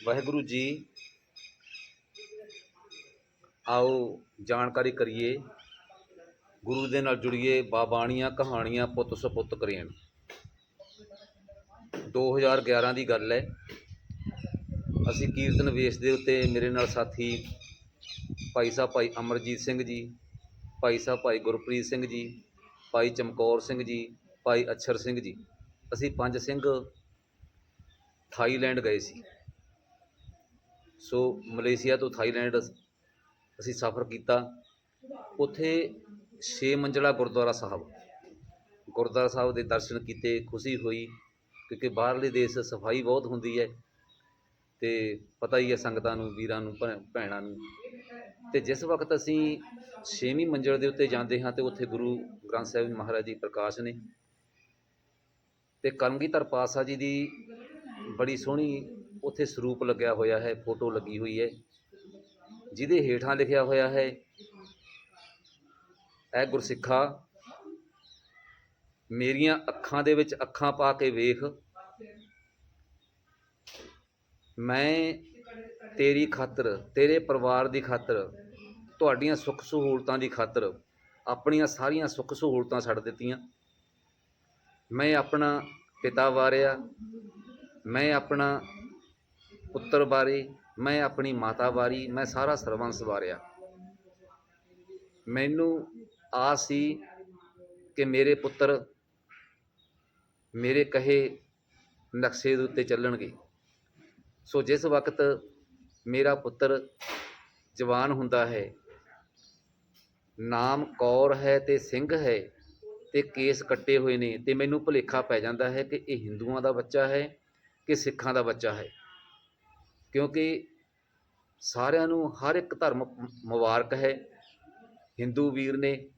ਵਾਹਿਗੁਰੂ ਜੀ, ਆਓ ਜਾਣਕਾਰੀ ਕਰੀਏ, ਗੁਰੂ ਦੇ ਨਾਲ ਜੁੜੀਏ ਬਾਬਾਣੀਆਂ ਕਹਾਣੀਆਂ ਪੁੱਤ ਸਪੁੱਤ ਕਰੇਣ 2011 ਦੀ ਗੱਲ ਹੈ। ਅਸੀਂ ਕੀਰਤਨ ਵੇਸ ਦੇ ਉੱਤੇ ਮੇਰੇ ਨਾਲ ਸਾਥੀ ਭਾਈ ਸਾਹਿਬ ਭਾਈ ਅਮਰਜੀਤ ਸਿੰਘ ਜੀ, ਭਾਈ ਸਾਹਿਬ ਭਾਈ ਗੁਰਪ੍ਰੀਤ ਸਿੰਘ ਜੀ, ਭਾਈ ਚਮਕੌਰ ਸਿੰਘ ਜੀ, ਭਾਈ ਅਛਰ ਸਿੰਘ ਜੀ, ਅਸੀਂ ਪੰਜ ਸਿੰਘ ਥਾਈਲੈਂਡ ਗਏ ਸੀ। ਸੋ ਮਲੇਸ਼ੀਆ ਤੋਂ ਥਾਈਲੈਂਡ ਅਸੀਂ ਸਫ਼ਰ ਕੀਤਾ। ਉੱਥੇ 6 ਮੰਜ਼ਲਾ ਗੁਰਦੁਆਰਾ ਸਾਹਿਬ। ਗੁਰਦੁਆਰਾ ਸਾਹਿਬ ਦੇ ਦਰਸ਼ਨ ਕੀਤੇ, ਖੁਸ਼ੀ ਹੋਈ, ਕਿਉਂਕਿ ਬਾਹਰਲੇ ਦੇਸ਼ ਸਫ਼ਾਈ ਬਹੁਤ ਹੁੰਦੀ ਹੈ ਤੇ ਪਤਾ ਹੀ ਹੈ ਸੰਗਤਾਂ ਨੂੰ, ਵੀਰਾਂ ਨੂੰ, ਭੈ- ਭੈਣਾਂ ਨੂੰ। ਤੇ ਜਿਸ ਵਕਤ ਅਸੀਂ 6ਵੀਂ ਮੰਜ਼ਲ ਦੇ ਉੱਤੇ ਜਾਂਦੇ ਹਾਂ ਤੇ ਉੱਥੇ ਗੁਰੂ ਗ੍ਰੰਥ ਸਾਹਿਬ ਮਹਾਰਾਜ ਜੀ ਪ੍ਰਕਾਸ਼ ਨੇ। ਤੇ ਕਲਗੀਧਰ ਪਾਤਸ਼ਾਹ ਜੀ ਦੀ ਬੜੀ ਸੋਹਣੀ ਉੱਥੇ ਸਰੂਪ ਲੱਗਿਆ ਹੋਇਆ ਹੈ, ਫੋਟੋ ਲੱਗੀ ਹੋਈ ਹੈ। ਜਿਹਦੇ ਹੇਠਾਂ ਲਿਖਿਆ ਹੋਇਆ ਹੈ, ਐ ਗੁਰਸਿੱਖਾ, ਮੇਰੀਆਂ ਅੱਖਾਂ ਦੇ ਵਿੱਚ ਅੱਖਾਂ ਪਾ ਕੇ ਵੇਖ। ਮੈਂ ਤੇਰੀ ਖਾਤਰ, ਤੇਰੇ ਪਰਿਵਾਰ ਦੀ ਖਾਤਰ, ਤੁਹਾਡੀਆਂ ਸੁੱਖ ਸਹੂਲਤਾਂ ਦੀ ਖਾਤਰ ਆਪਣੀਆਂ ਸਾਰੀਆਂ ਸੁੱਖ ਸਹੂਲਤਾਂ ਛੱਡ ਦਿੱਤੀਆਂ। ਮੈਂ ਆਪਣਾ ਪਿਤਾ ਵਾਰਿਆ, ਮੈਂ ਆਪਣਾ ਪੁੱਤਰ ਬਾਰੇ, ਮੈਂ ਆਪਣੀ ਮਾਤਾ ਬਾਰੇ, ਮੈਂ ਸਾਰਾ ਸਰਵੰਸ ਵਾਰਿਆ। ਮੈਨੂੰ ਆਸ ਸੀ ਕਿ ਮੇਰੇ ਪੁੱਤਰ ਮੇਰੇ ਕਹੇ ਨਕਸ਼ੇ ਦੇ ਉੱਤੇ ਚੱਲਣਗੇ। ਸੋ ਜਿਸ ਵਕਤ ਮੇਰਾ ਪੁੱਤਰ ਜਵਾਨ ਹੁੰਦਾ ਹੈ, ਨਾਮ ਕੌਰ ਹੈ ਤੇ ਸਿੰਘ ਹੈ ਤੇ ਕੇਸ ਕੱਟੇ ਹੋਏ ਨੇ ਤੇ ਮੈਨੂੰ ਭੁਲੇਖਾ ਪੈ ਜਾਂਦਾ ਹੈ ਕਿ ਇਹ ਹਿੰਦੂਆਂ ਦਾ ਬੱਚਾ ਹੈ ਕਿ ਸਿੱਖਾਂ ਦਾ ਬੱਚਾ ਹੈ। ਕਿਉਂਕਿ ਸਾਰਿਆਂ ਨੂੰ ਹਰ ਇੱਕ ਧਰਮ ਮੁਬਾਰਕ ਹੈ। ਹਿੰਦੂ ਵੀਰ ਨੇ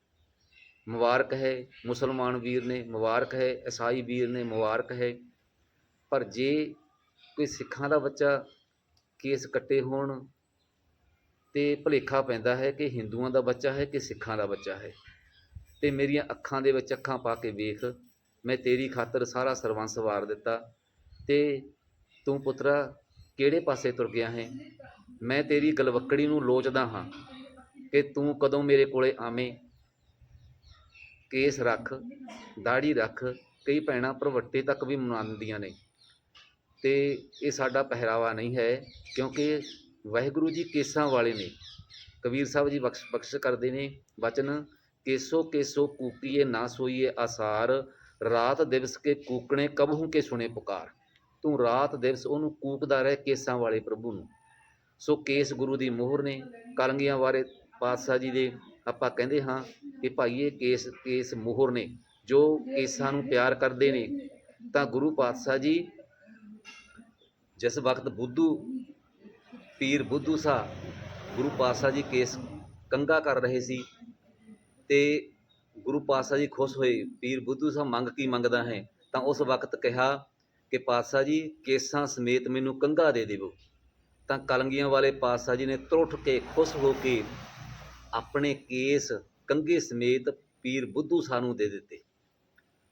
ਮੁਬਾਰਕ ਹੈ, ਮੁਸਲਮਾਨ ਵੀਰ ਨੇ ਮੁਬਾਰਕ ਹੈ, ਈਸਾਈ ਵੀਰ ਨੇ ਮੁਬਾਰਕ ਹੈ। ਪਰ ਜੇ ਕੋਈ ਸਿੱਖਾਂ ਦਾ ਬੱਚਾ ਕੇਸ ਕੱਟੇ ਹੋਣ ਤੇ ਭੁਲੇਖਾ ਪੈਂਦਾ ਹੈ ਕਿ ਹਿੰਦੂਆਂ ਦਾ ਬੱਚਾ ਹੈ ਕਿ ਸਿੱਖਾਂ ਦਾ ਬੱਚਾ ਹੈ। ਤੇ ਮੇਰੀਆਂ ਅੱਖਾਂ ਦੇ ਵਿੱਚ ਅੱਖਾਂ ਪਾ ਕੇ ਵੇਖ, ਮੈਂ ਤੇਰੀ ਖਾਤਰ ਸਾਰਾ ਸਰਵੰਸ ਵਾਰ ਦਿੱਤਾ ਤੇ ਤੂੰ ਪੁੱਤਰਾ ਕਿਹੜੇ ਪਾਸੇ ਤੁਰ ਗਿਆ ਹੈ? ਮੈਂ ਤੇਰੀ ਗਲਵੱਕੜੀ ਨੂੰ ਲੋਚਦਾ ਹਾਂ ਕਿ ਤੂੰ ਕਦੋਂ ਮੇਰੇ ਕੋਲੇ ਆਵੇਂ। ਕੇਸ ਰੱਖ ਦਾੜੀ ਰੱਖ, ਕਈ ਭੈਣਾਂ ਪ੍ਰਵੱਟੇ ਤੱਕ ਵੀ ਮਨਾਉਂਦੀਆਂ ਨੇ। ਤੇ ਇਹ ਸਾਡਾ ਪਹਿਰਾਵਾ ਨਹੀਂ ਹੈ, ਕਿਉਂਕਿ ਵਾਹਿਗੁਰੂ ਜੀ ਕੇਸਾਂ ਵਾਲੇ ਨੇ। ਕਬੀਰ ਸਾਹਿਬ ਜੀ ਬਖਸ਼ ਬਖਸ਼ ਕਰਦੇ ਨੇ ਵਚਨ ਕੇਸੋ ਕੇਸੋ ਕੂਕੀਏ ਨਾ ਸੋਈਏ ਆਸਾਰ, ਰਾਤ ਦਿਵਸ ਕੇ ਕੂਕਣੇ ਕਬਹੂ ਕੇ ਸੁਣੇ ਪੁਕਾਰ। ਤੂੰ ਰਾਤ ਦਿਵਸ ਉਹਨੂੰ ਕੂਕਦਾ ਰਹਿ ਕੇਸਾਂ ਵਾਲੇ ਪ੍ਰਭੂ ਨੂੰ। ਸੋ ਕੇਸ ਗੁਰੂ ਦੀ ਮੋਹਰ ਨੇ, ਕਲੰਗੀਆਂ ਵਾਲੇ ਪਾਤਸ਼ਾਹ ਜੀ ਦੇ ਆਪਾਂ ਕਹਿੰਦੇ ਹਾਂ ਕਿ ਭਾਈ ਇਹ ਕੇਸ ਕੇਸ ਮੋਹਰ ਨੇ, ਜੋ ਕੇਸਾਂ ਨੂੰ ਪਿਆਰ ਕਰਦੇ ਨੇ, ਤਾਂ ਗੁਰੂ ਪਾਤਸ਼ਾਹ ਜੀ ਜਿਸ ਵਕਤ ਬੁੱਧੂ, ਪੀਰ ਬੁੱਧੂ ਸਾ ਗੁਰੂ ਪਾਤਸ਼ਾਹ ਜੀ ਕੇਸ ਕੰਗਾ ਕਰ ਰਹੇ ਸੀ ਤੇ ਗੁਰੂ ਪਾਤਸ਼ਾਹ ਜੀ ਖੁਸ਼ ਹੋਏ, ਪੀਰ ਬੁੱਧੂ ਸਾਹਿਬ ਮੰਗ ਕੀ ਮੰਗਦਾ ਹੈ? ਤਾਂ ਉਸ ਵਕਤ ਕਿਹਾ ਕਿ ਪਾਤਸ਼ਾਹ ਜੀ ਕੇਸਾਂ ਸਮੇਤ ਮੈਨੂੰ ਕੰਗਾ ਦੇ ਦੇਵੋ। ਤਾਂ ਕਲੰਗੀਆਂ ਵਾਲੇ ਪਾਤਸ਼ਾਹ ਜੀ ਨੇ ਤਰੁੱਠ ਕੇ ਖੁਸ਼ ਹੋ ਕੇ ਆਪਣੇ ਕੇਸ ਕੰਗੇ ਸਮੇਤ ਪੀਰ ਬੁੱਧੂ ਸਾਹਿਬ ਨੂੰ ਦੇ ਦਿੱਤੇ।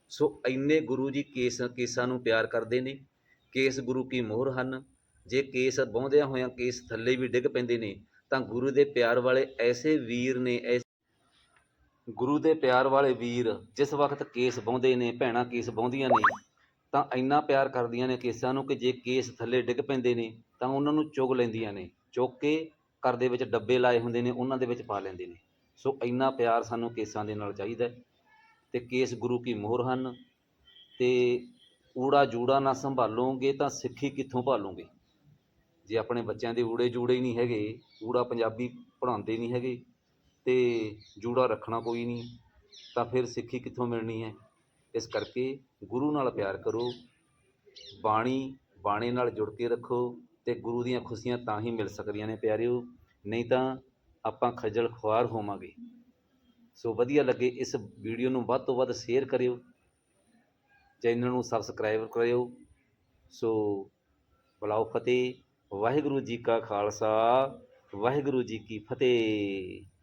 ਸੋ ਇੰਨੇ ਗੁਰੂ ਜੀ ਕੇਸ, ਕੇਸਾਂ ਨੂੰ ਪਿਆਰ ਕਰਦੇ ਨੇ। ਕੇਸ ਗੁਰੂ ਕੀ ਮੋਹਰ ਹਨ। ਜੇ ਕੇਸ ਬਹੁੰਦਿਆਂ ਹੋਇਆਂ ਕੇਸ ਥੱਲੇ ਵੀ ਡਿੱਗ ਪੈਂਦੇ ਨੇ, ਤਾਂ ਗੁਰੂ ਦੇ ਪਿਆਰ ਵਾਲੇ ਐਸੇ ਵੀਰ ਨੇ, ਐਸ ਗੁਰੂ ਦੇ ਪਿਆਰ ਵਾਲੇ ਵੀਰ ਜਿਸ ਵਕਤ ਕੇਸ ਬਹੁੰਦੇ ਨੇ, ਭੈਣਾਂ ਕੇਸ ਬਹੁੰਦੀਆਂ ਨੇ ਤਾਂ ਇੰਨਾ ਪਿਆਰ ਕਰਦੀਆਂ ਨੇ ਕੇਸਾਂ ਨੂੰ ਕਿ ਜੇ ਕੇਸ ਥੱਲੇ ਡਿੱਗ ਪੈਂਦੇ ਨੇ, ਤਾਂ ਉਹਨਾਂ ਨੂੰ ਚੁਗ ਲੈਂਦੀਆਂ ਨੇ। ਚੁੱਕ ਕੇ ਘਰ ਦੇ ਵਿੱਚ ਡੱਬੇ ਲਾਏ ਹੁੰਦੇ ਨੇ, ਉਹਨਾਂ ਦੇ ਵਿੱਚ ਪਾ ਲੈਂਦੇ ਨੇ। ਸੋ ਇੰਨਾ ਪਿਆਰ ਸਾਨੂੰ ਕੇਸਾਂ ਦੇ ਨਾਲ ਚਾਹੀਦਾ ਹੈ। ਤੇ ਕੇਸ ਗੁਰੂ ਕੀ ਮੋਹਰ ਹਨ। ਤੇ ਊੜਾ ਜੂੜਾ ਨਾ ਸੰਭਾਲੋਗੇ ਤਾਂ ਸਿੱਖੀ ਕਿੱਥੋਂ ਭਾਲੋਗੇ? ਜੇ ਆਪਣੇ ਬੱਚਿਆਂ ਦੇ ਊੜੇ ਜੂੜੇ ਹੀ ਨਹੀਂ ਹੈਗੇ, ਊੜਾ ਪੰਜਾਬੀ ਪੜ੍ਹਾਉਂਦੇ ਨਹੀਂ ਹੈਗੇ, ਤੇ ਜੂੜਾ ਰੱਖਣਾ ਕੋਈ ਨਹੀਂ, ਤਾਂ ਫਿਰ ਸਿੱਖੀ ਕਿੱਥੋਂ ਮਿਲਣੀ ਹੈ? ਇਸ ਕਰਕੇ ਗੁਰੂ ਨਾਲ ਪਿਆਰ ਕਰੋ, ਬਾਣੀ, ਬਾਣੇ ਨਾਲ ਜੁੜ ਕੇ ਰੱਖੋ ਤੇ ਗੁਰੂ ਦੀਆਂ ਖੁਸ਼ੀਆਂ ਤਾਂ ਹੀ ਮਿਲ ਸਕਦੀਆਂ ਨੇ ਪਿਆਰਿਓ, ਨਹੀਂ ਤਾਂ ਆਪਾਂ ਖੱਜਲ ਖੁਆਰ ਹੋਵਾਂਗੇ। ਸੋ ਵਧੀਆ ਲੱਗੇ ਇਸ ਵੀਡੀਓ ਨੂੰ ਵੱਧ ਤੋਂ ਵੱਧ ਸ਼ੇਅਰ ਕਰਿਓ ਚੈਨਲ ਨੂੰ ਸਬਸਕ੍ਰਾਈਬ ਕਰਿਓ। ਸੋ ਬੁਲਾਓ ਫਤਿਹ, ਵਾਹਿਗੁਰੂ ਜੀ ਕਾ ਖਾਲਸਾ, ਵਾਹਿਗੁਰੂ ਜੀ ਕੀ ਫਤਿਹ।